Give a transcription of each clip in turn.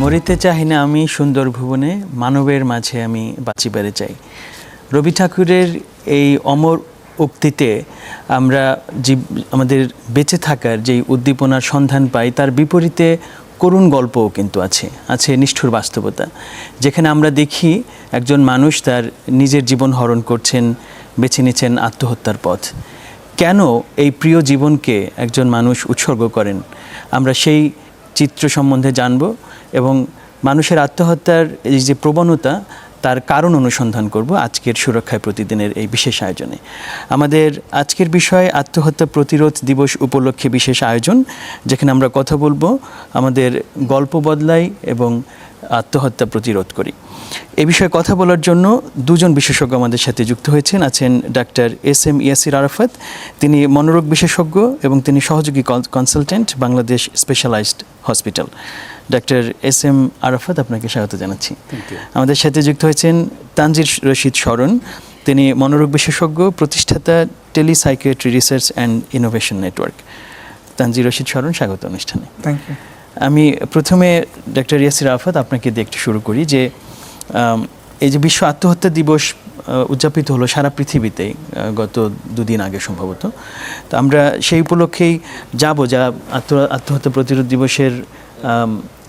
মরিতে চাহি না আমি সুন্দর ভুবনে, মানবের মাঝে আমি বাঁচিবারে চাই। রবি ঠাকুরের এই অমর উক্তিতে আমরা জীব, আমাদের বেঁচে থাকার যেই উদ্দীপনার সন্ধান পাই, তার বিপরীতে করুণ গল্পও কিন্তু আছে আছে নিষ্ঠুর বাস্তবতা। যেখানে আমরা দেখি একজন মানুষ তার নিজের জীবন হরণ করছেন, বেছে নিচ্ছেন আত্মহত্যার পথ। কেন এই প্রিয় জীবনকে একজন মানুষ উৎসর্গ করেন? আমরা সেই চিত্র সম্বন্ধে জানব। এবং মানুষের আত্মহত্যার এই যে প্রবণতা, তার কারণ অনুসন্ধান করব আজকের সুরক্ষায় প্রতিদিনের এই বিশেষ আয়োজনে। আমাদের আজকের বিষয় আত্মহত্যা প্রতিরোধ দিবস উপলক্ষে বিশেষ আয়োজন, যেখানে আমরা কথা বলব আমাদের গল্প বদলাই এবং আত্মহত্যা প্রতিরোধ করি। এ বিষয়ে কথা বলার জন্য দুজন বিশেষজ্ঞ আমাদের সাথে যুক্ত হয়েছেন। আছেন doctor S M Yasir Arafat. তিনি মনোরোগ বিশেষজ্ঞ এবং তিনি সহযোগী consultant, Bangladesh specialised hospital. Doctor S M Arafat আপনাকে স্বাগত জানাচ্ছি। আমাদের সাথে যুক্ত হয়েছেন তানজির রশিদ স্মরণ। তিনি মনোরোগ বিশেষজ্ঞ প্রতিষ্ঠাতা telepsychiatry research and innovation network. Tanzir Rashid Smaran স্বাগত অনুষ্ঠানে। আমি প্রথমে ডক্টর ইয়াসির আফাত আপনাকে দিয়ে একটু শুরু করি যে এই যে বিশ্ব আত্মহত্যা দিবস উদযাপিত হলো সারা পৃথিবীতেই আহ, গত দুদিন আগে সম্ভবত। তো আমরা সেই উপলক্ষেই যাব যা আত্ম আত্মহত্যা প্রতিরোধ দিবসের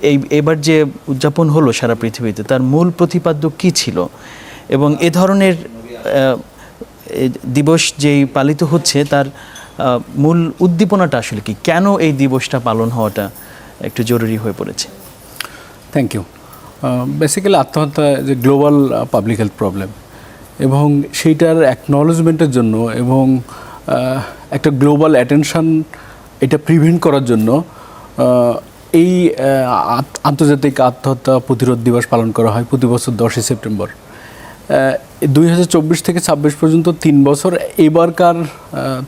এই, এবার যে উদযাপন হলো সারা পৃথিবীতে, তার মূল প্রতিপাদ্য কী ছিল? এবং এ ধরনের দিবস যেই পালিত হচ্ছে, তার মূল উদ্দীপনাটা আসলে কি? কেন এই দিবসটা পালন হওয়াটা একটু জরুরি হয়ে পড়েছে? থ্যাংক ইউ বেসিক্যালি আত্মহত্যা যে গ্লোবাল পাবলিক হেলথ প্রবলেম এবং সেইটার অ্যাকনলেজমেন্টের জন্য এবং একটা গ্লোবাল অ্যাটেনশান এটা প্রিভেন্ট করার জন্য এই আন্তর্জাতিক আত্মহত্যা প্রতিরোধ দিবস পালন করা হয় প্রতি বছর দশই সেপ্টেম্বর। দুই হাজার চব্বিশ থেকে ছাব্বিশ পর্যন্ত তিন বছর এবারকার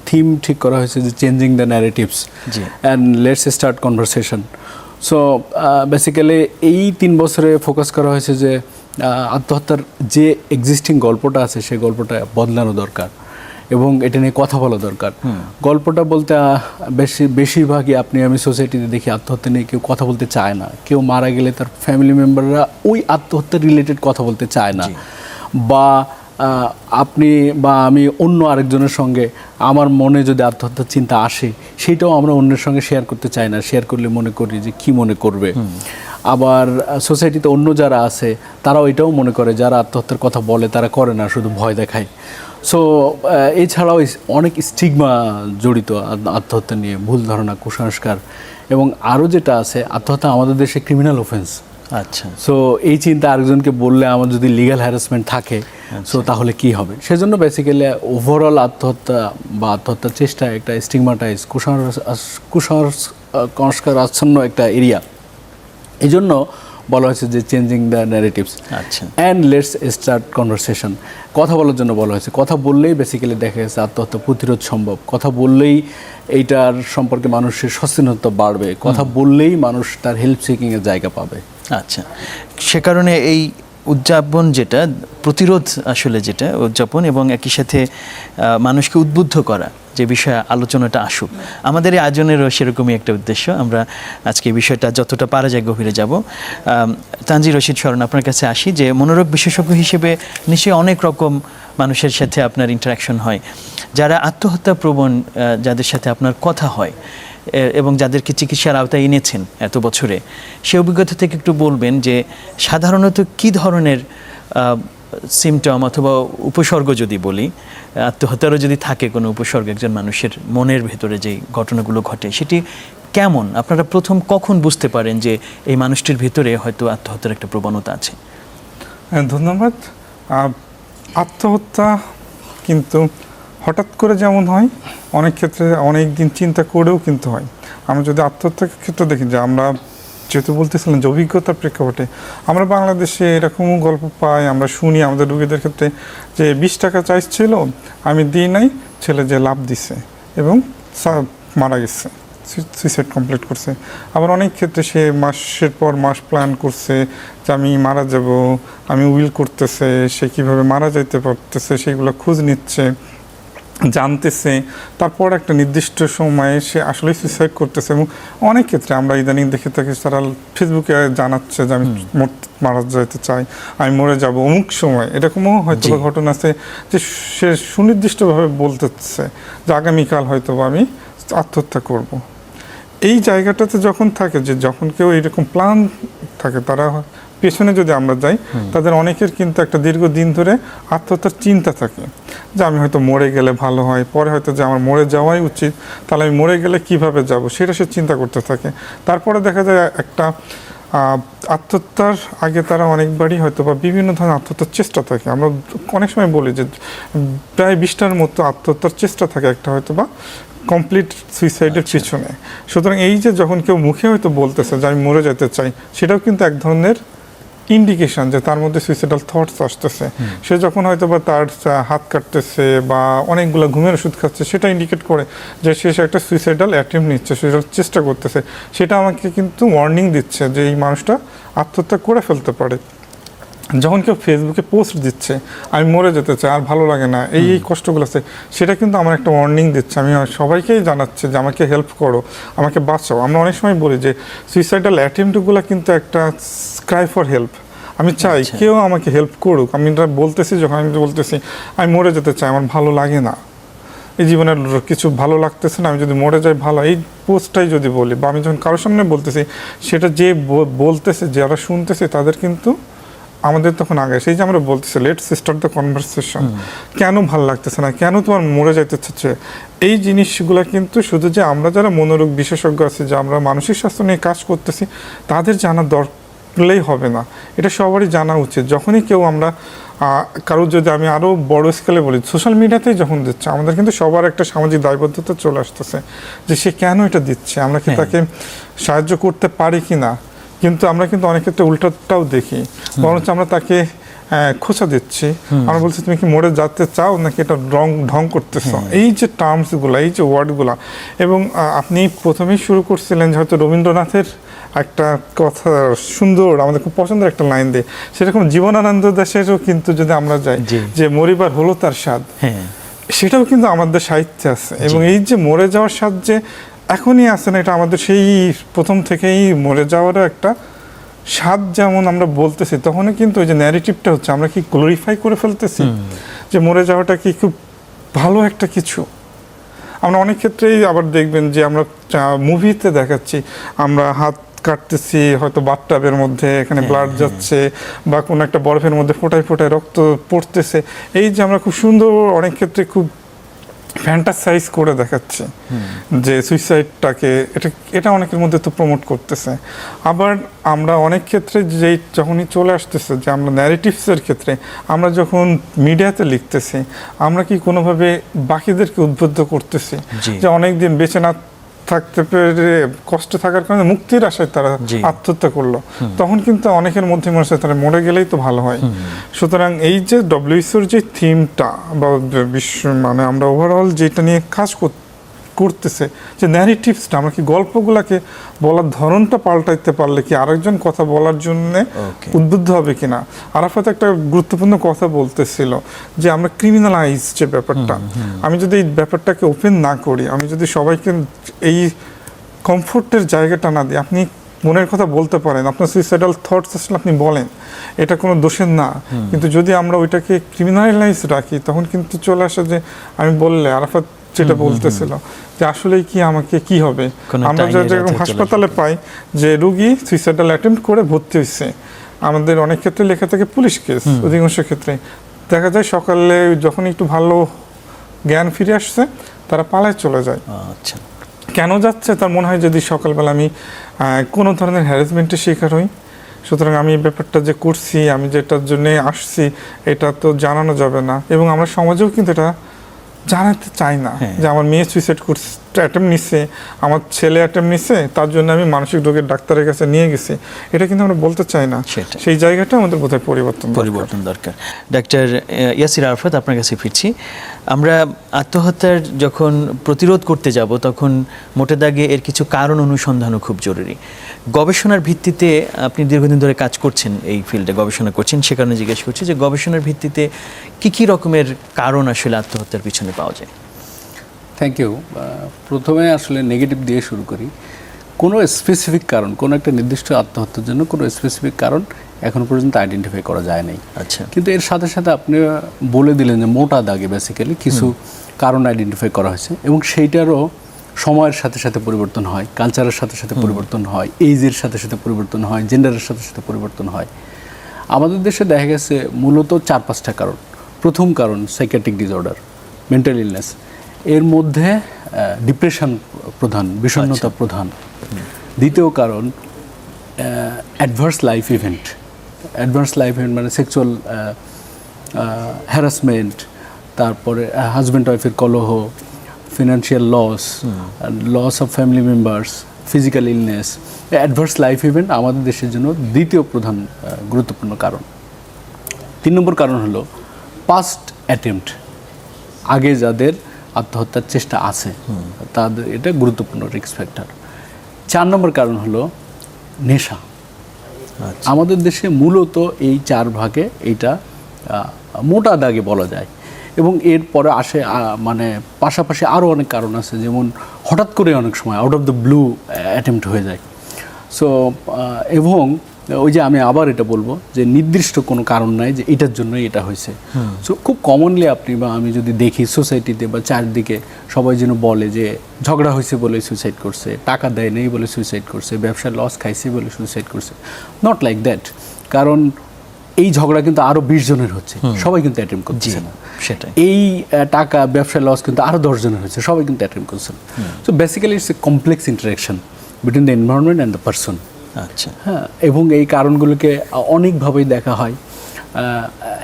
থিম ঠিক করা হয়েছে যে changing the narratives and let's start conversation so basically এই তিন বছরে ফোকাস করা হয়েছে যে আত্মহত্যার যে এক্সিস্টিং গল্পটা আছে সেই গল্পটা বদলানো দরকার। এবং এটা নিয়ে কথা বলা দরকার। গল্পটা বলতে বেশি বেশিরভাগই আপনি আমি সোসাইটিতে দেখি আত্মহত্যা নিয়ে কেউ কথা বলতে চায় না। কেউ মারা গেলে তার ফ্যামিলি মেম্বাররা ওই আত্মহত্যা রিলেটেড কথা বলতে চায় না। বা আপনি বা আমি অন্য আরেকজনের সঙ্গে আমার মনে যদি আত্মহত্যার চিন্তা আসে সেটাও আমরা অন্যের সঙ্গে শেয়ার করতে চাই না। শেয়ার করলে মনে করি যে কি মনে করবে। আবার সোসাইটিতে অন্য যারা আছে তারাও এটাও মনে করে যারা আত্মহত্যার কথা বলে তারা করে না শুধু ভয় দেখায়। সো এছাড়াও অনেক স্টিগমা জড়িত আত্মহত্যা নিয়ে ভুল ধারণা কুসংস্কার এবং আরও যেটা আছে আত্মহত্যা আমাদের দেশে ক্রিমিনাল অফেন্স আচ্ছা। সো এই চিন্তা আরেকজনকে বললে আমার যদি লিগ্যাল হ্যারাসমেন্ট থাকে সো তাহলে কি হবে? সেজন্য বেসিক্যালি ওভারঅল আত্মহত্যা বা আত্মহত্যার চেষ্টা একটা স্টিগমাটাইজ কুসংস্কার আচ্ছন্ন একটা এরিয়া এই জন্য বলা হয়েছে যে চেঞ্জিং দ্য ন্যারেটিভস আচ্ছা। অ্যান্ড লেটস স্টার্ট কনভারসেশন কথা বলার জন্য বলা হয়েছে কথা বললেই বেসিক্যালি দেখা গেছে আত্মহত্যা প্রতিরোধ সম্ভব। কথা বললেই এইটার সম্পর্কে মানুষের সচেতনতা বাড়বে। কথা বললেই মানুষ তার হেল্প সিকিংয়ের জায়গা পাবে। আচ্ছা। সে কারণে এই উদযাপন যেটা, প্রতিরোধ আসলে যেটা, উদযাপন এবং একই সাথে মানুষকে উদ্বুদ্ধ করা যে বিষয়ে আলোচনাটা আসুক। আমাদের এই আয়োজনেরও সেরকমই একটা উদ্দেশ্য। আমরা আজকে এই বিষয়টা যতটা পারা যায় গভীরে যাব। তানজি রশিদ স্মরণ আপনার কাছে আসি যে মনোরোগ বিশেষজ্ঞ হিসেবে নিশ্চয়ই অনেক রকম মানুষের সাথে আপনার ইন্টারাকশন হয়। যারা আত্মহত্যা প্রবণ যাদের সাথে আপনার কথা হয় এবং যাদেরকে চিকিৎসার আওতায় এনেছেন এত বছরে সে অভিজ্ঞতা থেকে একটু বলবেন যে সাধারণত কি ধরনের সিমটম অথবা উপসর্গ যদি বলি আত্মহত্যারও যদি থাকে কোনো উপসর্গ একজন মানুষের মনের ভেতরে যে ঘটনাগুলো ঘটে সেটি কেমন? আপনারা প্রথম কখন বুঝতে পারেন যে এই মানুষটির ভিতরে হয়তো আত্মহত্যার একটা প্রবণতা আছে? হ্যাঁ, ধন্যবাদ। আত্মহত্যা কিন্তু হঠাৎ করে যেমন হয়, অনেক ক্ষেত্রে অনেক দিন চিন্তা করেও কিন্তু হয়। আমরা যদি আত্মহত্যার ক্ষেত্রে দেখি, যে আমরা যেহেতু বলতেছিলাম যে অভিজ্ঞতার প্রেক্ষাপটে, আমরা বাংলাদেশে এরকমও গল্প পাই, আমরা শুনি আমাদের রোগীদের ক্ষেত্রে যে, বিশ টাকা চাইছিল আমি দিই নাই, ছেলে যে লাভ দিছে এবং মারা গেছে সুইসাইড কমপ্লিট করছে। আবার অনেক ক্ষেত্রে সে মাসের পর মাস প্ল্যান করছে যে, আমি মারা যাব, আমি উইল করতেছে, সে কীভাবে মারা যাইতে পারতেছে, সেগুলো খোঁজ নিচ্ছে। জানতেছে তারপর একটা নির্দিষ্ট সময়ে সে আসলে সুইসাইড করতেছে এবং অনেক ক্ষেত্রে আমরা ইদানিং দেখে থাকি তারা ফেসবুকে জানাচ্ছে যে আমি মর- যেতে চাই আমি মরে যাব অমুক সময়। এরকমও হয়তো ঘটনা আছে যে সে সুনির্দিষ্টভাবে বলতেছে যে আগামীকাল হয়তো আমি আত্মহত্যা করব। এই জায়গাটাতে যখন থাকে যে যখন কেউ এরকম প্ল্যান থাকে তারা পেছনে যদি আমরা যাই তাদের অনেকের কিন্তু একটা দীর্ঘ দিন ধরে আত্মহত্যার চিন্তা থাকে। যে আমি হয়তো মরে গেলে ভালো হয় পরে হয়তো যে আমার মরে যাওয়াই উচিত তাহলে আমি মরে গেলে কীভাবে যাব? সেটা সে চিন্তা করতে থাকে। তারপরে দেখা যায় একটা আত্মহত্যার আগে তারা অনেকবারই হয়তো বা বিভিন্ন ধরনের আত্মহত্যার চেষ্টা থাকে। আমরা অনেক সময় বলি যে প্রায় বিশটার মতো আত্মহত্যার চেষ্টা থাকে একটা হয়তো বা কমপ্লিট সুইসাইডের পিছনে। সুতরাং এই যে যখন কেউ মুখে হয়তো বলতেছে যে আমি মরে যেতে চাই সেটাও কিন্তু এক ধরনের ইন্ডিকেশন যে তার মধ্যে সুইসাইডাল থটস আসতেছে। সে যখন হয়তো বা তার হাত কাটতেছে বা অনেকগুলো ঘুমের ওষুধ খাচ্ছে সেটা ইন্ডিকেট করে যে সে একটা সুইসাইডাল অ্যাটেম্প নিচ্ছে সুইসাইডাল চেষ্টা করতেছে। সেটা আমাকে কিন্তু ওয়ার্নিং দিচ্ছে যে এই মানুষটা আত্মহত্যা করে ফেলতে পারে। যখন কেউ ফেসবুকে পোস্ট দিচ্ছে আমি মরে যেতে চাই আর ভালো লাগে না এই এই কষ্টগুলো আছে সেটা কিন্তু আমার একটা ওয়ার্নিং দিচ্ছে। আমি সবাইকেই জানাচ্ছি যে আমাকে হেল্প করো আমাকে বাঁচাও। আমরা অনেক সময় বলি যে সুইসাইডাল অ্যাটেম্পটগুলো কিন্তু একটা ক্রাই ফর হেল্প আমি চাই আচ্ছা। কেউ আমাকে হেল্প করুক। আমি এটা বলতেছি যখন আমি বলতেছি আমি মরে যেতে চাই আমার ভালো লাগে না। এই জীবনের কিছু ভালো লাগতেছে না আমি যদি মরে যাই ভালো। এই পোস্টটাই যদি বলি বা আমি যখন কারোর সামনে বলতেছি সেটা যে বলতেছে যারা শুনতেছে তাদের কিন্তু আমাদের তখন আগে সেই যে আমরা বলতেছি লেট সিস্টার দ্য কনভারসেশন কেন ভালো লাগতেছে না? কেন তোমার মরে যাইতে চাচ্ছে এই জিনিসগুলো কিন্তু শুধু যে আমরা যারা মনোরোগ বিশেষজ্ঞ আছি যে আমরা মানসিক স্বাস্থ্য নিয়ে কাজ করতেছি তাদের জানা দরকারলেই হবে না। এটা সবারই জানা উচিত। যখনই কেউ আমরা আহ, কারও যদি আমি আরও বড় স্কেলে বলি সোশ্যাল মিডিয়াতেই যখন দিচ্ছে আমাদের কিন্তু সবার একটা সামাজিক দায়বদ্ধতা চলে আসতেছে যে সে কেন এটা দিচ্ছে? আমরা কি হ্যাঁ। তাকে সাহায্য করতে পারি কি না কিন্তু আমরা কিন্তু অনেক ক্ষেত্রে উল্টাটাও দেখি। বরঞ্চ আমরা তাকে খোঁচা দিচ্ছি। আমরা বলছি তুমি কি মরে যেতে চাও নাকি এটা রং ঢং করতেছ? এই যে টার্মসগুলো এই যে ওয়ার্ডগুলো এবং আপনি প্রথমেই শুরু করছিলেন যে হয়তো রবীন্দ্রনাথের একটা কথা সুন্দর আমাদের খুব পছন্দের একটা লাইন দিয়ে। সেরকম জীবনানন্দ দাসেরও কিন্তু যদি আমরা যাই যে মরিবার হলো তার স্বাদ। হ্যাঁ। সেটাও কিন্তু আমাদের সাহিত্যে আছে। এবং এই যে মরে যাওয়ার স্বাদ যে এখনই আছে না এটা আমাদের সেই প্রথম থেকেই মরে যাওয়ারও একটা স্বাদ যেমন আমরা বলতেছি তখনই কিন্তু ওই যে ন্যারেটিভটা হচ্ছে আমরা কি গ্লোরিফাই করে ফেলতেছি? যে মরে যাওয়াটা কি খুব ভালো একটা কিছু? আমরা অনেক ক্ষেত্রেই আবার দেখবেন যে আমরা মুভিতে দেখাচ্ছি আমরা হাত কাটতেছি হয়তো বাথটাবের মধ্যে এখানে ব্লাড। যাচ্ছে বা কোনো একটা বরফের মধ্যে ফোটায় ফোটায় রক্ত পড়তেছে। এই যে আমরা খুব সুন্দর অনেক ক্ষেত্রে খুব ফ্যান্টাসাইজ করে দেখাচ্ছে যে সুইসাইডটাকে এটা এটা অনেকের মধ্যে তো প্রমোট করতেছে আবার আমরা অনেক ক্ষেত্রে যেই যখনই চলে আসতেছে যে আমরা ন্যারেটিভসের ক্ষেত্রে আমরা যখন মিডিয়াতে লিখতেছি আমরা কি কোনোভাবে বাকিদেরকে উদ্বুদ্ধ করতেছি। যে অনেক দিন বেঁচে না থাকতে পেরে কষ্ট থাকার কারণে মুক্তির আশায় তারা আত্মহত্যা করল। তখন কিন্তু অনেকের মধ্যে মনে হচ্ছে তারা মরে গেলেই তো ভালো হয়। সুতরাং এই যে ডব্লিউসির যে থিমটা বা বিশ্ব মানে আমরা ওভারঅল যেটা নিয়ে কাজ কর- করতেছে যে ন্যারেটিভসটা আমরা কি গল্পগুলাকে বলার ধরনটা পাল্টাইতে পারলে কি আরেকজন কথা বলার জন্য উদ্বুদ্ধ হবে কিনা? আরাফাত একটা গুরুত্বপূর্ণ কথা বলতেছিল যে আমরা ক্রিমিনালাইজ যে ব্যাপারটা। আমি যদি এই ব্যাপারটাকে ওপেন না করি আমি যদি সবাইকে এই কমফোর্টের জায়গাটা না দিই আপনি মনের কথা বলতে পারেন আপনার সুইসাইডাল থটস আসলে আপনি বলেন এটা কোনো দোষের না। কিন্তু যদি আমরা ওইটাকে ক্রিমিনালাইজ রাখি তখন কিন্তু চলে আসে যে আমি বললে আরাফাত যেটা বলতেছিল যে আসলেই কি আমাকে কি হবে? আমরা যেরকম হাসপাতালে পাই যে রুগী সুইসাইডাল অ্যাটেম্প করে ভর্তি হয়েছে। আমাদের অনেক ক্ষেত্রে লেখা থাকে পুলিশ কেস অধিকাংশ ক্ষেত্রে। দেখা যায় সকালে যখন একটু ভালো জ্ঞান ফিরে আসছে তারা পালায় চলে যায়। আচ্ছা। কেন যাচ্ছে? তার মনে হয় যদি সকালবেলা আমি কোনো ধরনের হ্যারাসমেন্টের শিকার হই। সুতরাং আমি এই ব্যাপারটা যে করছি আমি যেটার জন্য আসছি এটা তো জানানো যাবে না। এবং আমরা সমাজেও কিন্তু এটা জানাতে চাই না হ্যাঁ। যে আমার মেয়ে সুইসাইড করছে অ্যাটেম্প নিচ্ছে আমার ছেলে অ্যাটেম্প নিচ্ছে তার জন্য আমি মানসিক রোগের ডাক্তারের কাছে নিয়ে গেছি। এটা কিন্তু আমরা বলতে চাই না। সেই জায়গাটা আমাদের বোধহয় পরিবর্তন পরিবর্তন দরকার। ডাক্তার ইয়াসির আরফাত আপনার কাছে ফিরছি। আমরা আত্মহত্যার যখন প্রতিরোধ করতে যাব তখন মোটে দাগে এর কিছু কারণ অনুসন্ধানও খুব জরুরি। গবেষণার ভিত্তিতে আপনি দীর্ঘদিন ধরে কাজ করছেন এই ফিল্ডে গবেষণা করছেন সে কারণে জিজ্ঞেস করছি যে গবেষণার ভিত্তিতে কি কি রকমের কারণ আসলে আত্মহত্যার পিছনে পাওয়া যায়? থ্যাংক ইউ প্রথমে আসলে নেগেটিভ দিয়ে শুরু করি। কোনো স্পেসিফিক কারণ কোনো একটা নির্দিষ্ট আত্মহত্যার জন্য কোনো স্পেসিফিক কারণ এখন পর্যন্ত আইডেন্টিফাই করা যায় নাই। আচ্ছা। কিন্তু এর সাথে সাথে আপনি বলে দিলেন যে মোটা দাগে বেসিক্যালি কিছু কারণ আইডেন্টিফাই করা হয়েছে এবং সেইটারও সময়ের সাথে সাথে পরিবর্তন হয় কালচারের সাথে সাথে পরিবর্তন হয় এইজের সাথে সাথে পরিবর্তন হয় জেন্ডারের সাথে সাথে পরিবর্তন হয়। আমাদের দেশে দেখা গেছে মূলত চার পাঁচটা কারণ। প্রথম কারণ সাইকেটিক ডিসঅর্ডার মেন্টাল ইলনেস এর মধ্যে ডিপ্রেশন প্রধান বিষণ্ণতা প্রধান। দ্বিতীয় কারণ adverse life event adverse life event মানে সেক্সুয়াল হ্যারাসমেন্ট তারপরে হাজব্যান্ড ওয়াইফের কলহ financial loss loss of family members physical illness adverse life event আমাদের দেশের জন্য দ্বিতীয় প্রধান গুরুত্বপূর্ণ কারণ। তিন নম্বর কারণ হলো পাস্ট অ্যাটেম্পট আগে যাদের আত্মহত্যার চেষ্টা আছে। তাদের এটা গুরুত্বপূর্ণ রিস্ক ফ্যাক্টর চার নম্বর কারণ হলো নেশা। আচ্ছা। আমাদের দেশে মূলত এই চার ভাগে এইটা মোটা দাগে বলা যায়। এবং এরপরে আসে মানে পাশাপাশি আরও অনেক কারণ আছে। যেমন হঠাৎ করে অনেক সময় out of the blue attempt হয়ে যায়। সো এবং ওই যে আমি আবার এটা বলব যে নির্দিষ্ট কোনো কারণ নাই যে এটার জন্যই এটা হয়েছে। সো খুব কমনলি আপনি বা আমি যদি দেখি সোসাইটিতে বা চারদিকে সবাই যেন বলে যে ঝগড়া হয়েছে বলে সুইসাইড করছে টাকা দেয় নেই বলে সুইসাইড করছে ব্যবসায় লস খাইছে বলে সুইসাইড করছে নট লাইক দ্যাট কারণ এই ঝগড়া কিন্তু আরও বিশ জনের হচ্ছে। সবাই কিন্তু অ্যাটেম্প করছে না। সেটাই। এই টাকা ব্যবসায় লস কিন্তু আরও দশ জনের হচ্ছে। সবাই কিন্তু অ্যাটেম্প করছে so basically it's a complex interaction between the environment and the person আচ্ছা। হ্যাঁ এবং এই কারণগুলোকে অনেকভাবেই দেখা হয়।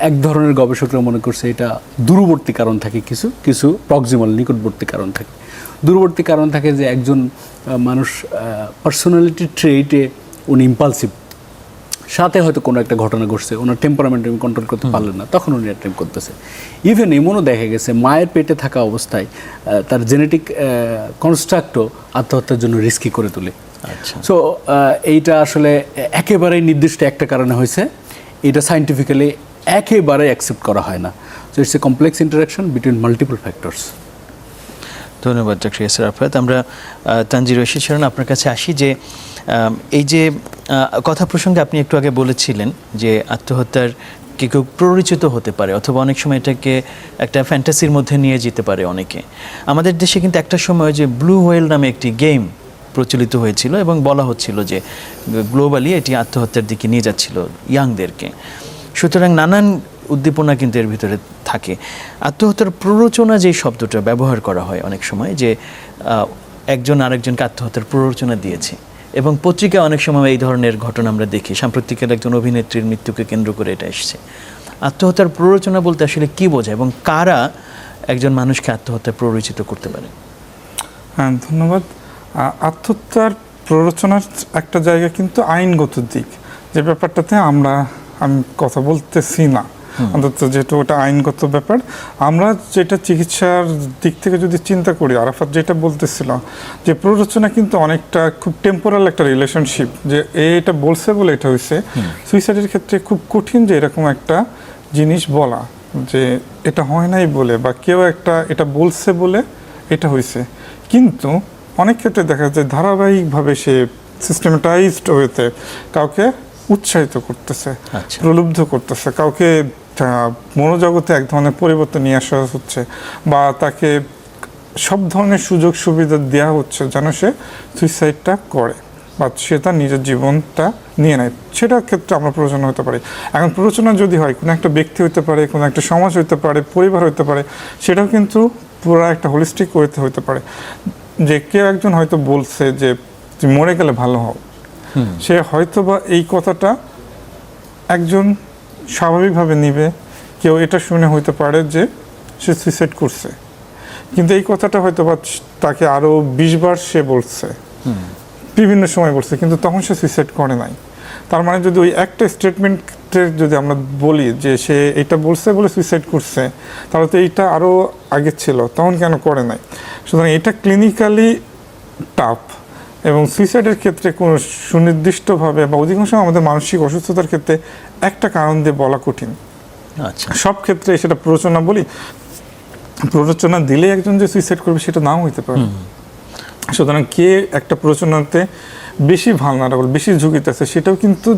এক ধরনের গবেষকরা মনে করছে এটা দূরবর্তী কারণ থাকে কিছু কিছু প্রক্সিমাল নিকটবর্তী কারণ থাকে। দূরবর্তী কারণ থাকে যে একজন মানুষ পার্সোনালিটি ট্রেটে উনি ইম্পালসিভ সাথে হয়তো কোনো একটা ঘটনা ঘটছে ওনার টেম্পারামেন্ট উনি কন্ট্রোল করতে পারলেন না তখন উনি অ্যাটেম্প করতেছে। ইভেন এমনও দেখা গেছে মায়ের পেটে থাকা অবস্থায় তার জেনেটিক কনস্ট্রাক্টও আত্মহত্যার জন্য রিস্কি করে তোলে। সো এইটা আসলে একেবারেই নির্দিষ্ট একটা কারণে হয়েছে। এটা সাইন্টিফিক্যালি একেবারে অ্যাকসেপ্ট করা হয় না। So it's a complex interaction between multiple factors ধন্যবাদ ডক্টর ইয়াসির আরাফাত আমরা তানজির রশিদ শরণ আপনার কাছে আসি যে এই যে কথা প্রসঙ্গে আপনি একটু আগে বলেছিলেন যে আত্মহত্যার কি কেউ প্ররোচিত হতে পারে অথবা অনেক সময় এটাকে একটা ফ্যান্টাসির মধ্যে নিয়ে যেতে পারে অনেকে। আমাদের দেশে কিন্তু একটা সময় যে ব্লু হোয়েল নামে একটি গেম প্রচলিত হয়েছিল এবং বলা হচ্ছিল যে, গ্লোবালি এটি আত্মহত্যার দিকে নিয়ে যাচ্ছিল ইয়াংদেরকে। সুতরাং নানান উদ্দীপনা কিন্তু এর ভিতরে থাকে। আত্মহত্যার প্ররোচনা যে শব্দটা ব্যবহার করা হয় অনেক সময় যে একজন আরেকজনকে আত্মহত্যার প্ররোচনা দিয়েছে এবং পত্রিকায় অনেক সময় এই ধরনের ঘটনা আমরা দেখি। সাম্প্রতিকের একজন অভিনেত্রীর মৃত্যুকে কেন্দ্র করে এটা এসছে। আত্মহত্যার প্ররোচনা বলতে আসলে কি বোঝায় এবং কারা একজন মানুষকে আত্মহত্যায় প্ররোচিত করতে পারে? হ্যাঁ ধন্যবাদ। আত্মহত্যার প্ররোচনার একটা জায়গা কিন্তু আইনগত দিক। যে ব্যাপারটাতে আমরা আমি কথা বলতেছি না। অন্তত যেহেতু ওটা আইনগত ব্যাপার আমরা যেটা চিকিৎসার দিক থেকে যদি চিন্তা করি আরাফাত যেটা বলতেছিল যে প্ররোচনা কিন্তু অনেকটা খুব টেম্পোরাল একটা রিলেশনশিপ যে এ এটা বলছে বলে এটা হয়েছে সুইসাইডের ক্ষেত্রে খুব কঠিন যে এরকম একটা জিনিস বলা যে এটা হয় নাই বলে বা কেউ একটা এটা বলছে বলে এটা হয়েছে কিন্তু অনেক ক্ষেত্রে দেখা যায় ধারাবাহিকভাবে সে সিস্টেমেটাইজড ওয়েতে কাউকে উৎসাহিত করতেছে আচ্ছা। প্রলুব্ধ করতেছে কাউকে মনোজগতে এক ধরনের পরিবর্তন নিয়ে আসা হচ্ছে বা তাকে সব ধরনের সুযোগ সুবিধা দেওয়া হচ্ছে যেন সে সুইসাইডটা করে বা সে তার নিজের জীবনটা নিয়ে নেয়। সেটার ক্ষেত্রে আমরা প্ররোচনা হতে পারি। এখন প্ররোচনা যদি হয় কোনো একটা ব্যক্তি হতে পারে কোনো একটা সমাজ হতে পারে পরিবার হতে পারে সেটাও কিন্তু পুরো একটা হোলিস্টিক ওয়েতে হতে পারে। যে কেউ একজন হয়তো বলছে যে তুমি মরে গেলে ভালো হও। সে হয়তো বা এই কথাটা একজন স্বাভাবিকভাবে নিবে। কেউ এটা শুনে হইতে পারে যে সে সুইসাইড করছে। কিন্তু এই কথাটা হয়তো বা তাকে আরও বিশ বার সে বলছে। বিভিন্ন সময় বলছে কিন্তু তখন সে সুইসাইড করে নাই। তার মানে যদি ওই একটা স্টেটমেন্টের যদি আমরা বলি যে সে এটা বলছে বলে সুইসাইড করছে তাহলে তো এইটা আরও আগে ছিল তখন কেন করে নাই? সুতরাং এটা ক্লিনিক্যালি টাফ এবং সুইসাইডের ক্ষেত্রে কোনো সুনির্দিষ্টভাবে বা অধিকাংশ আমাদের মানসিক অসুস্থতার ক্ষেত্রে একটা কারণ দিয়ে বলা কঠিন। আচ্ছা। সব ক্ষেত্রে সেটা প্ররোচনা বলি প্ররোচনা দিলে একজন যে সুইসাইড করবে সেটা নাও হইতে পারে। সুতরাং কে একটা প্ররোচনাতে বেশি ভালনারেবল বেশি ঝুঁকিতে আছে সেটাও কিন্তু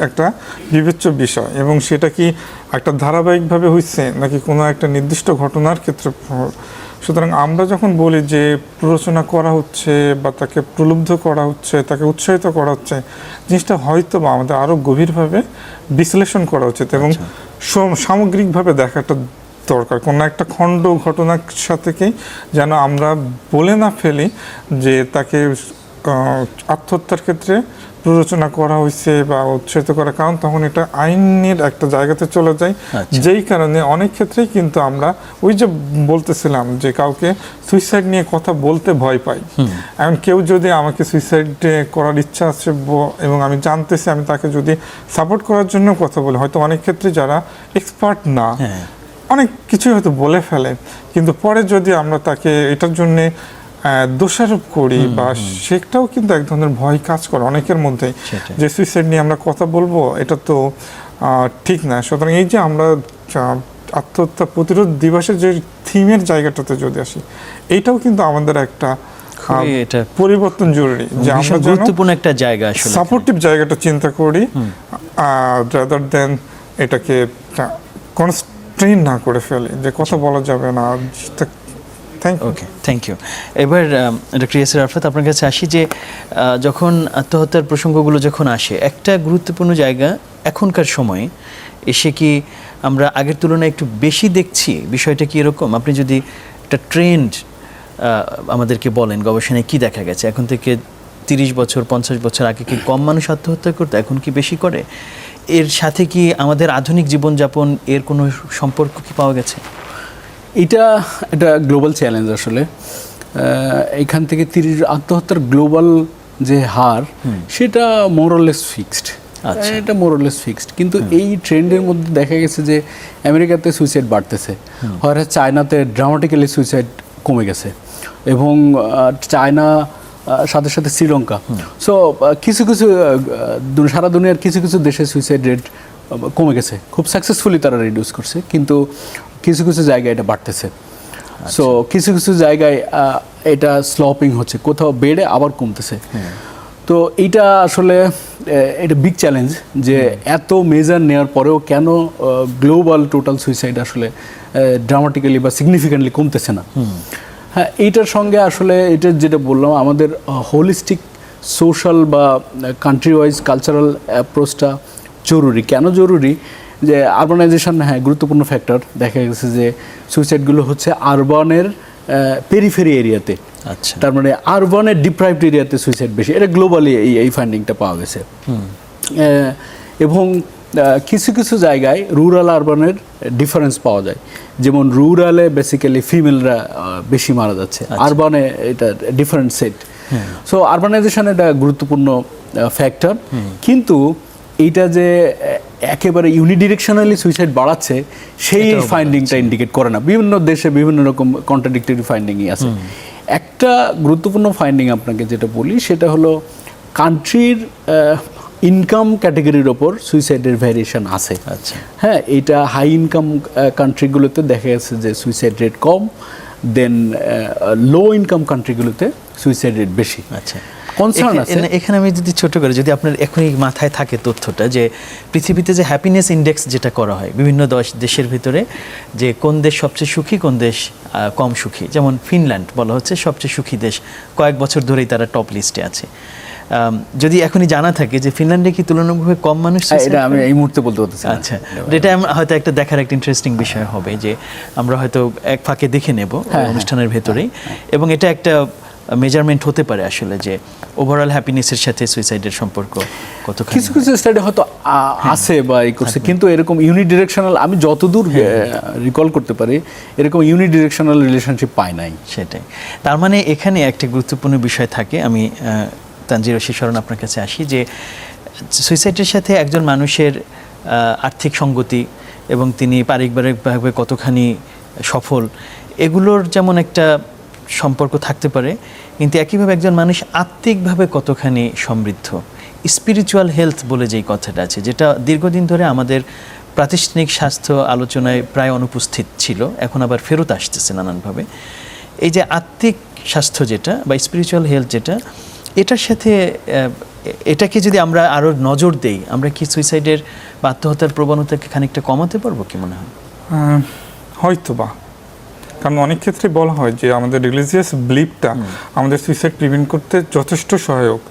একটা বিবেচ্য বিষয় এবং সেটা কি একটা ধারাবাহিকভাবে হচ্ছে নাকি কোনো একটা নির্দিষ্ট ঘটনার ক্ষেত্রে সুতরাং আমরা যখন বলি যে প্ররোচনা করা হচ্ছে বা তাকে প্রলুব্ধ করা হচ্ছে তাকে উৎসাহিত করা হচ্ছে জিনিসটা হয়তো বা আমাদের আরও গভীরভাবে বিশ্লেষণ করা উচিত এবং সামগ্রিকভাবে দেখাটা দরকার। কোনো একটা খণ্ড ঘটনার সাথেকেই যেন আমরা বলে না ফেলি যে তাকে আত্মহত্যার ক্ষেত্রে প্ররোচনা করা হয়েছে বা উৎসাহিত করা কারণ তখন এটা আইনের একটা জায়গাতে চলে যায়। আচ্ছা। যেই কারণে অনেক ক্ষেত্রেই কিন্তু আমরা ওই যে বলতেছিলাম যে কাউকে সুইসাইড নিয়ে কথা বলতে ভয় পাই। এখন কেউ যদি আমাকে সুইসাইড করার ইচ্ছা আছে এবং আমি জানতেছি আমি তাকে যদি সাপোর্ট করার জন্য কথা বলি হয়তো অনেক ক্ষেত্রে যারা এক্সপার্ট না হ্যাঁ। অনেক কিছু হয়তো বলে ফেলে। কিন্তু পরে যদি আমরা তাকে এটার জন্য দোষারোপ করি বা সেটাও কিন্তু এক ধরনের ভয় কাজ করে অনেকের মধ্যে। যে সুইসাইড নিয়ে আমরা কথা বলব এটা তো ঠিক না। সুতরাং এই যে আমরা আত্মহত্যা প্রতিরোধ দিবসের যে থিমের জায়গাটাতে যদি আসি এটাও কিন্তু আমাদের একটা এটা পরিবর্তন জরুরি যে আমরা গুরুত্বপূর্ণ একটা জায়গা আসলে সাপোর্টিভ জায়গাটা চিন্তা করি রাদার দেন এটাকে কনস্ট্রেন না করে ফেলে যে কথা বলা যাবে না থ্যাংক ওকে থ্যাংক ইউ এবার ডক্টর ইয়াসির আরফাত আপনার কাছে আসি যে যখন আত্মহত্যার প্রসঙ্গগুলো যখন আসে, একটা গুরুত্বপূর্ণ জায়গা এখনকার সময়ে এসে কি আমরা আগের তুলনায় একটু বেশি দেখছি? বিষয়টা কি এরকম? আপনি যদি একটা ট্রেন্ড আমাদেরকে বলেন, গবেষণায় কি দেখা গেছে? এখন থেকে তিরিশ বছর, পঞ্চাশ বছর আগে কি কম মানুষ আত্মহত্যা করতো? এখন কি বেশি করে? এর সাথে কি আমাদের আধুনিক জীবনযাপন, এর কোনো সম্পর্ক কি পাওয়া গেছে? এটা একটা গ্লোবাল চ্যালেঞ্জ আসলে। এখান থেকে তিরিশ আত্মহত্যার গ্লোবাল যে হার সেটা মোরলেস ফিক্সড আচ্ছা। এটা মোরলেস ফিক্সড কিন্তু এই ট্রেন্ডের মধ্যে দেখা গেছে যে আমেরিকাতে সুইসাইড বাড়তেছে। হয় চায়নাতে ড্রামাটিক্যালি সুইসাইড কমে গেছে। এবং চায়না সাথে সাথে শ্রীলঙ্কা। সো কিছু কিছু সারা দুনিয়ার কিছু কিছু দেশে সুইসাইড রেট কমে গেছে। খুব সাকসেসফুলি তারা রিডিউস করছে কিন্তু কিছু কিছু জায়গায় এটা বাড়তেছে। সো কিছু কিছু জায়গায় এটা স্লপিং হচ্ছে কোথাও বেড়ে আবার কমতেছে। তো এটা আসলে এটা বিগ চ্যালেঞ্জ যে এত মেজার নেওয়ার পরেও কেন গ্লোবাল টোটাল সুইসাইড আসলে ড্রামাটিক্যালি বা সিগনিফিক্যান্টলি কমতেছে না। হ্যাঁ এইটার সঙ্গে আসলে এটা যেটা বললাম আমাদের হোলিস্টিক সোশ্যাল বা কান্ট্রি ওয়াইজ কালচারাল অ্যাপ্রোচটা জরুরি? কেন জরুরি? যে আরবানাইজেশন হ্যাঁ গুরুত্বপূর্ণ ফ্যাক্টর দেখা গেছে যে সুইসাইডগুলো হচ্ছে আরবানের পেরিফেরি এরিয়াতে আচ্ছা। তার মানে আরবানের ডিপ্রাইভড এরিয়াতে সুইসাইড বেশি। এটা গ্লোবালি এই এই ফাইন্ডিংটা পাওয়া গেছে। এবং কিছু কিছু জায়গায় রুরাল আরবানের ডিফারেন্স পাওয়া যায়। যেমন রুরালে বেসিক্যালি ফিমেলরা বেশি মারা যাচ্ছে। আরবানে এটা ডিফারেন্ট সেট সো আরবানাইজেশন এটা গুরুত্বপূর্ণ ফ্যাক্টর কিন্তু এইটা যে একেবারে ইউনিডিরেকশনালি সুইসাইড বাড়াচ্ছে সেই ফাইন্ডিংটা ইন্ডিকেট করে না। বিভিন্ন দেশে বিভিন্ন রকম কন্ট্রাডিক্টরি ফাইন্ডিংই আছে। একটা গুরুত্বপূর্ণ ফাইন্ডিং আপনাকে যেটা বলি সেটা হলো কান্ট্রির ইনকাম ক্যাটাগরির ওপর সুইসাইডের ভ্যারিয়েশন আছে। আচ্ছা। হ্যাঁ এটা হাই ইনকাম কান্ট্রিগুলোতে দেখা গেছে যে সুইসাইড রেট কম দেন লো ইনকাম কান্ট্রিগুলোতে সুইসাইড রেট বেশি। আচ্ছা। কনসার্ন আছে? এখানে- আমি যদি ছোট করে যদি আপনার এখনই মাথায় থাকে তথ্যটা যে পৃথিবীতে যে হ্যাপিনেস ইন্ডেক্স যেটা করা হয় বিভিন্ন দশ- দেশের ভিতরে যে কোন দেশ সবচেয়ে সুখী কোন দেশ কম সুখী। যেমন ফিনল্যান্ড বলা হচ্ছে সবচেয়ে সুখী দেশ। কয়েক বছর ধরেই তারা টপ লিস্টে আছে। যদি এখনই জানা থাকে যে ফিনল্যান্ডে কি তুলনামূলকভাবে কম মানুষ হ্যাঁ, এটা আমি এই মুহূর্তে বলতে পারতেছি আচ্ছা। এটা হয়তো একটা দেখার একটা ইন্টারেস্টিং বিষয় হবে যে আমরা হয়তো এক ফাঁকে দেখে নেব হ্যাঁ, অনুষ্ঠানের ভেতরেই। এবং এটা একটা মেজারমেন্ট হতে পারে আসলে যে ওভারঅল হ্যাপিনেসের সাথে সুইসাইডের সম্পর্ক কত কিছু কিছু স্টাডি হয়তো আছে বা এই করছে কিন্তু এরকম ইউনিডিরেকশনাল আমি যতদূর রিকল করতে পারি এরকম ইউনিডিরেকশনাল রিলেশনশিপ পাই নাই। সেটাই। তার মানে এখানে একটা গুরুত্বপূর্ণ বিষয় থাকে আমি তানজির শরণ আপনার কাছে আসি যে সুইসাইডের সাথে একজন মানুষের আর্থিক সঙ্গতি এবং তিনি পারিবারিকভাবে কতখানি সফল এগুলোর যেমন একটা সম্পর্ক থাকতে পারে, কিন্তু একইভাবে একজন মানুষ আত্মিকভাবে কতখানি সমৃদ্ধ? স্পিরিচুয়াল হেলথ বলে যেই কথাটা আছে, যেটা দীর্ঘদিন ধরে আমাদের প্রাতিষ্ঠানিক স্বাস্থ্য আলোচনায় প্রায় অনুপস্থিত ছিল, এখন আবার ফেরত আসতেছে নানানভাবে। এই যে আত্মিক স্বাস্থ্য যেটা বা স্পিরিচুয়াল হেলথ যেটা, এটার সাথে এটাকে যদি আমরা আরও নজর দেই, আমরা কি সুইসাইডের বা আত্মহত্যার প্রবণতাকে খানিকটা কমাতে পারব কি মনে হয়? হয়তো বা কারণ অনেক ক্ষেত্রে বলা হয় যে আমাদের রিলিজিয়াস বিলিফটা আমাদের সুইসাইড প্রিভেন্ট করতে যথেষ্ট সহায়ক।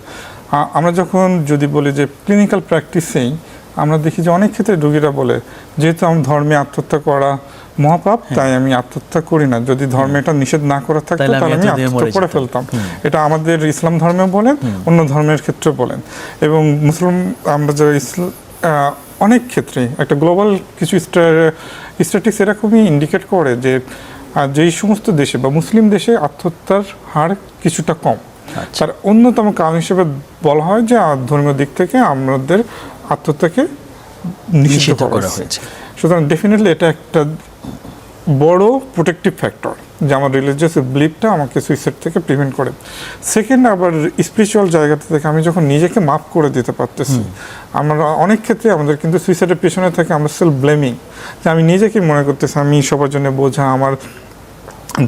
আমরা যখন যদি বলি যে ক্লিনিক্যাল প্র্যাকটিসেই আমরা দেখি যে অনেক ক্ষেত্রে রোগীরা বলে যেহেতু আমার ধর্মে আত্মহত্যা করা মহাপাপ তাই আমি আত্মহত্যা করি না। যদি ধর্মে এটা নিষেধ না করা থাকতো তাহলে আমি আত্মহত্যা করে ফেলতাম। এটা আমাদের ইসলাম ধর্মেও বলেন অন্য ধর্মের ক্ষেত্রে বলেন। এবং মুসলিম আমরা যারা ইসলাম অনেক ক্ষেত্রে একটা গ্লোবাল কিছু স্ট্যাটিক্স এরকমই ইন্ডিকেট করে যে আহ, যেই সমস্ত দেশে বা মুসলিম দেশে আত্মহত্যার হার কিছুটা কম। আচ্ছা। তার অন্যতম কারণ হিসেবে বলা হয় যে ধর্মীয় দিক থেকে আমাদের আত্মহত্যাকে নিষিদ্ধ করা হয়েছে। সুতরাং ডেফিনেটলি এটা একটা বড় প্রোটেক্টিভ ফ্যাক্টর যে আমার রিলিজিয়াস বিলিফটা আমাকে সুইসাইড থেকে প্রিভেন্ট করে। সেকেন্ড আবার স্পিরিচুয়াল জায়গাটা থেকে আমি যখন নিজেকে মাফ করে দিতে পারতেছি আমরা অনেক ক্ষেত্রে আমাদের কিন্তু সুইসাইডের পেছনে থাকে আমরা সেলফ ব্লেমিং যে আমি নিজেকে মনে করতেছি আমি সবার জন্য বোঝা আমার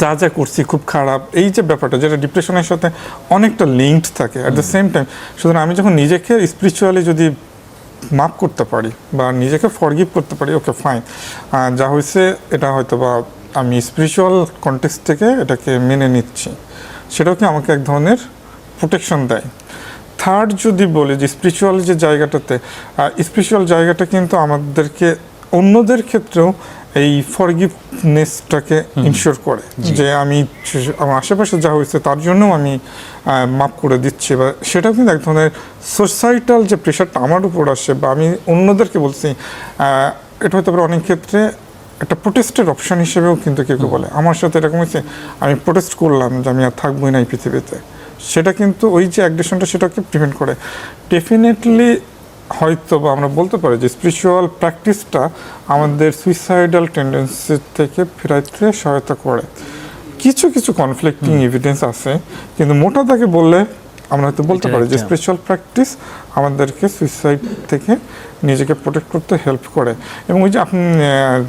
যা যা করছি খুব খারাপ। এই যে ব্যাপারটা যেটা ডিপ্রেশনের সাথে অনেকটা লিঙ্কড থাকে অ্যাট দ্য সেম টাইম সুতরাং আমি যখন নিজেকে স্পিরিচুয়ালি যদি মাফ করতে পারি বা নিজেকে ফরগিভ করতে পারি ওকে ফাইন যা হয়েছে এটা হয়তো বা আমি স্পিরিচুয়াল কন্টেক্সট থেকে এটাকে মেনে নিচ্ছি। সেটাও কি আমাকে এক ধরনের প্রোটেকশন দেয়? থার্ড যদি বলি যে স্পিরিচুয়াল যে জায়গাটাতে স্পিরিচুয়াল জায়গাটা কিন্তু আমাদেরকে অন্যদের ক্ষেত্রেও এই ফরগিভনেসটাকে ইনশিওর করে যে আমি আমার আশেপাশে যা হয়েছে তার জন্যও আমি মাফ করে দিচ্ছি। বা সেটাও কিন্তু এক ধরনের সোসাইটাল যে প্রেশারটা আমার উপর আসে বা আমি অন্যদেরকে বলছি এটা হতে পারে অনেক ক্ষেত্রে একটা প্রোটেস্টের অপশন হিসেবেও কিন্তু কেউ কেউ বলে। আমার সাথে এরকম হয়েছে আমি প্রোটেস্ট করলাম যে আমি আর থাকবোই না এই পৃথিবীতে। সেটা কিন্তু ওই যে অ্যাগ্রেশনটা সেটাকে প্রিভেন্ট করে। ডেফিনেটলি হয়তো বা আমরা বলতে পারি যে স্পিরিচুয়াল প্র্যাকটিসটা আমাদের সুইসাইডাল টেন্ডেন্সি থেকে ফেরাইতে সহায়তা করে। কিছু কিছু কনফ্লিক্টিং এভিডেন্স আছে কিন্তু মোটা তাকে বললে আমরা হয়তো বলতে পারি যে স্পিরিচুয়াল প্র্যাকটিস আমাদেরকে সুইসাইড থেকে নিজেকে প্রোটেক্ট করতে হেল্প করে। এবং ওই যে আপনি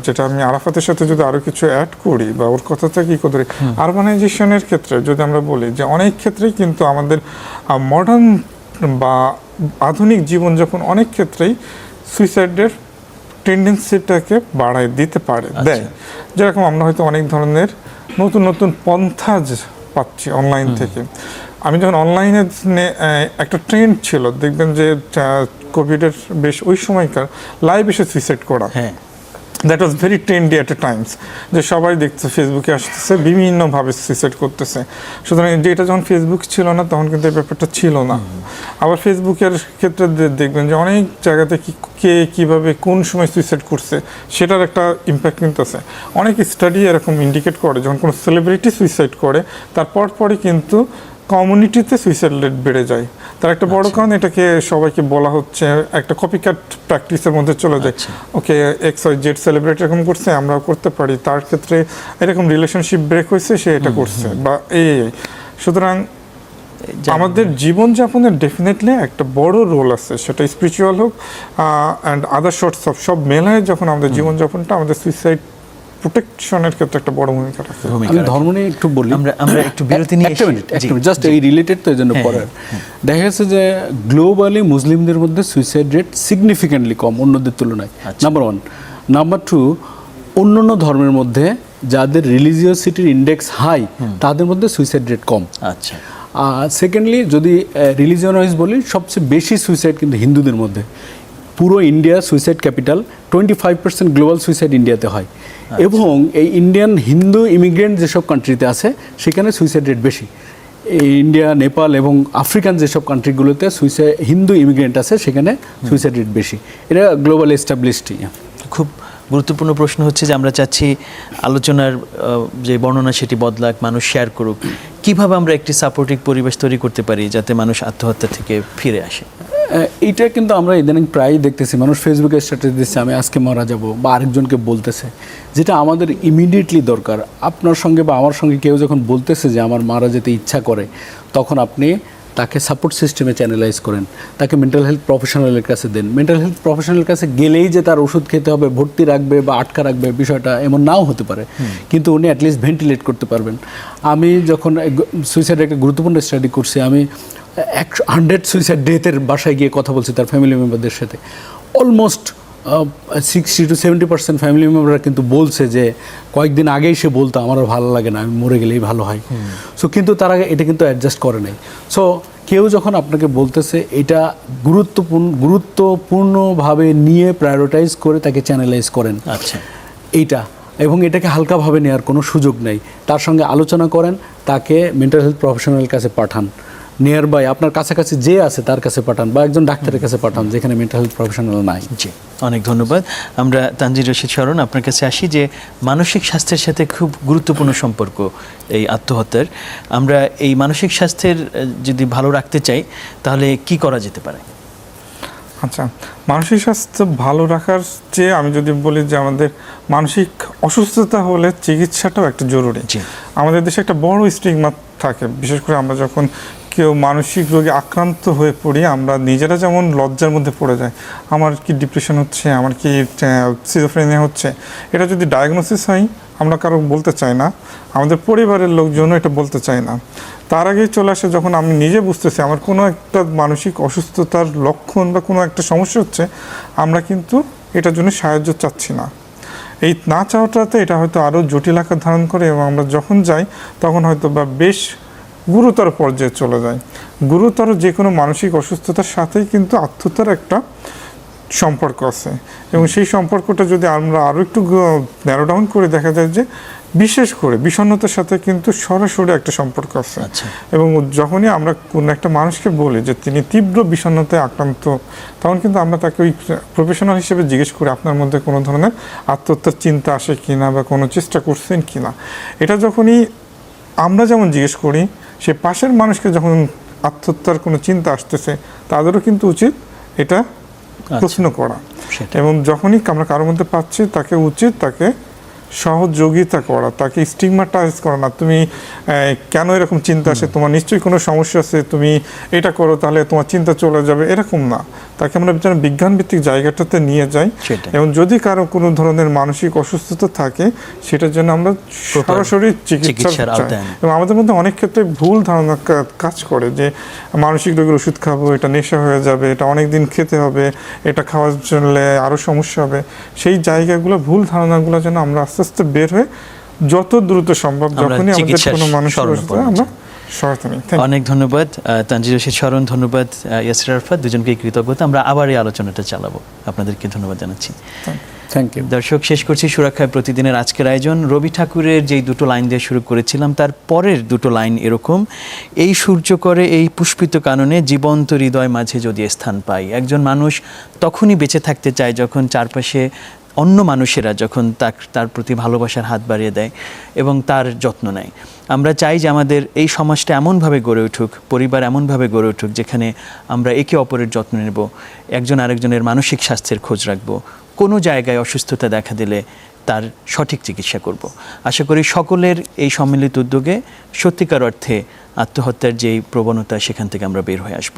যেটা আমি আরাফাতের সাথে যদি আরও কিছু অ্যাড করি বা ওর কথা থেকে ই করি আরবানাইজেশনের ক্ষেত্রে যদি আমরা বলি যে অনেক ক্ষেত্রেই কিন্তু আমাদের মডার্ন বা আধুনিক জীবনযাপন অনেক ক্ষেত্রেই সুইসাইডের টেন্ডেন্সিটাকে বাড়ায় দিতে পারে দেয়। যেরকম আমরা হয়তো অনেক ধরনের নতুন নতুন পন্থা পাচ্ছি অনলাইন থেকে। আমি যখন অনলাইনে একটা ট্রেন্ড ছিল দেখবেন যে কোভিডের বেশ ওই সময়কার লাইভ এসে সুইসাইড করা। হ্যাঁ। That was very trendy at a times যে সবাই দেখছে ফেসবুকে আসতেছে, বিভিন্নভাবে সুইসাইড করতেছে। সুতরাং যে এটা যখন ফেসবুক ছিল না, তখন কিন্তু এই ব্যাপারটা ছিল না। আবার ফেসবুকের ক্ষেত্রে দেখবেন যে অনেক জায়গাতে কি কে কীভাবে কোন সময় সুইসাইড করছে, সেটার একটা ইম্প্যাক্ট কিন্তু আছে। অনেক স্টাডি এরকম ইন্ডিকেট করে, যখন কোনো সেলিব্রিটি সুইসাইড করে, তারপর পরে কিন্তু কমিউনিটিতে সুইসাইড রেট বেড়ে যায়। তার একটা বড় কারণ এটাকে সবাইকে বলা হচ্ছে একটা কপিক্যাট প্র্যাকটিসের মধ্যে চলে যায়। আচ্ছা। Okay X Y Z celebrate এরকম করছে আমরাও করতে পারি। তার ক্ষেত্রে এরকম রিলেশনশিপ ব্রেক হয়েছে সে এটা করছে বা এই। সুতরাং আমাদের জীবনযাপনের ডেফিনেটলি একটা বড় রোল আছে। সেটা স্পিরিচুয়াল হোক অ্যান্ড আদার শর্টস অফ সব মেলায় যখন আমাদের জীবনযাপনটা আমাদের সুইসাইড প্রোটেকশনের ক্ষেত্রে একটা বড় ভূমিকা রাখে। আমি ধর্ম নিয়ে একটু বলি। আমরা আমরা একটু বিরতি নিয়ে একটা মিনিট একটা মিনিট জাস্ট এই রিলেটেড তো এই জন্য হ্যাঁ, পরে। দেখা যাচ্ছে যে গ্লোবালি মুসলিমদের মধ্যে সুইসাইড রেট সিগনিফিক্যান্টলি কম অন্যদের তুলনায়। নাম্বার ওয়ান নাম্বার টু অন্যান্য ধর্মের মধ্যে যাদের রিলিজিয়াসিটির ইন্ডেক্স হাই তাদের মধ্যে সুইসাইড রেট কম। আচ্ছা। আর সেকেন্ডলি যদি রিলিজিয়ন ওয়াইজ বলি সবচেয়ে বেশি সুইসাইড কিন্তু হিন্দুদের মধ্যে। পুরো India suicide capital twenty five percent global suicide ইন্ডিয়াতে হয় এবং এই ইন্ডিয়ান হিন্দু ইমিগ্রেন্ট যেসব কান্ট্রিতে আছে সেখানে সুইসাইড রেট বেশি। এই ইন্ডিয়া নেপাল এবং আফ্রিকান যেসব কান্ট্রিগুলোতে সুইসাইড হিন্দু ইমিগ্রেন্ট আছে সেখানে সুইসাইড রেট বেশি। এটা গ্লোবাল এস্টাবলিশড খুব গুরুত্বপূর্ণ প্রশ্ন হচ্ছে যে আমরা চাচ্ছি আলোচনার যে বর্ণনা সেটি বদলাক মানুষ শেয়ার করুক। কীভাবে আমরা একটি সাপোর্টিভ পরিবেশ তৈরি করতে পারি যাতে মানুষ আত্মহত্যা থেকে ফিরে আসে? এইটা কিন্তু আমরা ইদানিং প্রায়ই দেখতেছি। মানুষ ফেসবুকে স্ট্যাটাস দিচ্ছে আমি আজকে মারা যাব বা আরেকজনকে বলতেছে যেটা আমাদের ইমিডিয়েটলি দরকার। আপনার সঙ্গে বা আমার সঙ্গে কেউ যখন বলতেছে যে আমার মারা যেতে ইচ্ছা করে তখন আপনি তাকে সাপোর্ট সিস্টেমে চ্যানেলাইজ করেন। তাকে মেন্টাল হেলথ প্রফেশনালের কাছে দেন। মেন্টাল হেলথ প্রফেশনালের কাছে গেলেই যে তার ওষুধ খেতে হবে ভর্তি রাখবে বা আটকা রাখবে বিষয়টা এমন নাও হতে পারে। কিন্তু উনি অ্যাটলিস্ট ভেন্টিলেট করতে পারবেন। আমি যখন সুইসাইডের একটা গুরুত্বপূর্ণ স্টাডি করছি আমি এক হান্ড্রেড সুইসাইড ডেথের বাসায় গিয়ে কথা বলছি তার ফ্যামিলি মেম্বারদের সাথে। Almost sixty two seventy percent family মেম্বাররা কিন্তু বলছে যে কয়েকদিন আগেই সে বলতো আমার ভালো লাগে না আমি মরে গেলেই ভালো হয়। সো কিন্তু তার আগে এটা কিন্তু অ্যাডজাস্ট করে নাই। সো কেউ যখন আপনাকে বলতেছে এটা গুরুত্বপূর্ণ গুরুত্বপূর্ণভাবে নিয়ে প্রায়োরিটাইজ করে তাকে চ্যানেলাইজ করেন। আচ্ছা। এইটা। এবং এটাকে হালকাভাবে নেওয়ার কোনো সুযোগ নেই। তার সঙ্গে আলোচনা করেন তাকে মেন্টাল হেলথ প্রফেশনাল কাছে পাঠান। নিয়ার বাই আপনার কাছাকাছি যে আছে তার কাছে পাঠান বা একজন ডাক্তারের কাছে পাঠান যেখানে মেন্টাল হেলথ প্রফেশনাল নাই। জি অনেক ধন্যবাদ। আমরা তানজির রশিদ শরণ আপনার কাছে আসি যে মানসিক স্বাস্থ্যের সাথে খুব গুরুত্বপূর্ণ সম্পর্ক এই আত্মহত্যার। আমরা এই মানসিক স্বাস্থ্যের যদি ভালো রাখতে চাই তাহলে কি করা যেতে পারে? আচ্ছা মানসিক স্বাস্থ্য ভালো রাখার চেয়ে আমি যদি বলি যে আমাদের মানসিক অসুস্থতা হলে চিকিৎসাটাও একটা জরুরি। আমাদের দেশে একটা বড় স্টিগমা থাকে বিশেষ করে আমরা যখন কেউ মানসিক রোগে আক্রান্ত হয়ে পড়ি আমরা নিজেরা যেমন লজ্জার মধ্যে পড়ে যায় আমার কি ডিপ্রেশন হচ্ছে, আমার কি সিজোফ্রেনিয়া হচ্ছে, এটা যদি ডায়াগনোসিস হয়, আমরা কারও বলতে চাই না, আমাদের পরিবারের লোকজনও এটা বলতে চায় না। তার আগেই চলে আসে যখন আমি নিজে বুঝতেছি আমার কোনো একটা মানসিক অসুস্থতার লক্ষণ বা কোনো একটা সমস্যা হচ্ছে, আমরা কিন্তু এটার জন্য সাহায্য চাচ্ছি না। এই না চাওয়াটাতে এটা হয়তো আরও জটিল আকার ধারণ করে এবং আমরা যখন যাই, তখন হয়তো বা বেশ গুরুতর পর্যায়ে চলে যায়। গুরুতর যে কোনো মানসিক অসুস্থতার সাথেই কিন্তু আত্মহত্যার একটা সম্পর্ক আছে। এবং সেই সম্পর্কটা যদি আমরা আরও একটু ন্যারো ডাউন করে দেখা যায় যে বিশেষ করে বিষণ্ণতার সাথে কিন্তু সরাসরি একটা সম্পর্ক আছে। আচ্ছা। এবং যখনই আমরা কোনো একটা মানুষকে বলি যে তিনি তীব্র বিষণ্ণতায় আক্রান্ত তখন কিন্তু আমরা তাকে ওই প্রফেশনাল হিসেবে জিজ্ঞেস করি আপনার মধ্যে কোনো ধরনের আত্মহত্যার চিন্তা আসে কিনা বা কোনো চেষ্টা করছেন কিনা? এটা যখনই আমরা যেমন জিজ্ঞেস করি সে পাশের মানুষকে যখন আত্মহত্যার কোনো চিন্তা আসতেছে তাদেরও কিন্তু উচিত এটা প্রশ্ন করা। এবং যখনই আমরা কারোর মধ্যে পাচ্ছি তাকে উচিত তাকে সহযোগিতা করা তাকে স্টিগমাটাইজ করা না। তুমি কেন এরকম চিন্তা আসে? তোমার নিশ্চয়ই কোনো সমস্যা আছে তুমি এটা করো তাহলে তোমার চিন্তা চলে যাবে। এরকম না। তাকে আমরা যেন বিজ্ঞান ভিত্তিক জায়গাটাতে নিয়ে যাই। এবং যদি কারও কোনো ধরনের মানসিক অসুস্থতা থাকে সেটার জন্য আমরা সরাসরি চিকিৎসা এবং আমাদের মধ্যে অনেক ক্ষেত্রে ভুল ধারণা কাজ করে যে মানসিক রোগের ওষুধ খাব এটা নেশা হয়ে যাবে এটা অনেক দিন খেতে হবে এটা খাওয়ার জন্য আরও সমস্যা হবে। সেই জায়গাগুলো ভুল ধারণাগুলো যেন আমরা আস্তে আস্তে বের হয়ে যত দ্রুত সম্ভব যখনই আমাদের কোনো অসুস্থতা আমরা. অনেক ধন্যবাদ তানজির রশিদ শরণ ধন্যবাদ ইয়াসির আরফাত দুজনকে কৃতজ্ঞতা। আমরা আবার এই আলোচনাটা চালাবো। আপনাদেরকে ধন্যবাদ জানাচ্ছি। থ্যাংক ইউ দর্শক শেষ করছি সুরক্ষায় প্রতিদিনের আজকের আয়োজন। রবি ঠাকুরের যেই দুটো লাইন দিয়ে শুরু করেছিলাম তার পরের দুটো লাইন এরকম। এই সূর্য করে এই পুষ্পিত কাননে জীবন্ত হৃদয় মাঝে যদি স্থান পাই। একজন মানুষ তখনই বেঁচে থাকতে চায় যখন চারপাশে অন্য মানুষেরা যখন তার প্রতি ভালোবাসার হাত বাড়িয়ে দেয় এবং তার যত্ন নেয়। আমরা চাই যে আমাদের এই সমাজটা এমনভাবে গড়ে উঠুক, পরিবার এমনভাবে গড়ে উঠুক, যেখানে আমরা একে অপরের যত্ন নেব, একজন আরেকজনের মানসিক স্বাস্থ্যের খোঁজ রাখব, কোনো জায়গায় অসুস্থতা দেখা দিলে তার সঠিক চিকিৎসা করব। আশা করি সকলের এই সম্মিলিত উদ্যোগে সত্যিকার অর্থে আত্মহত্যার যেই প্রবণতা সেখান থেকে আমরা বের হয়ে আসব।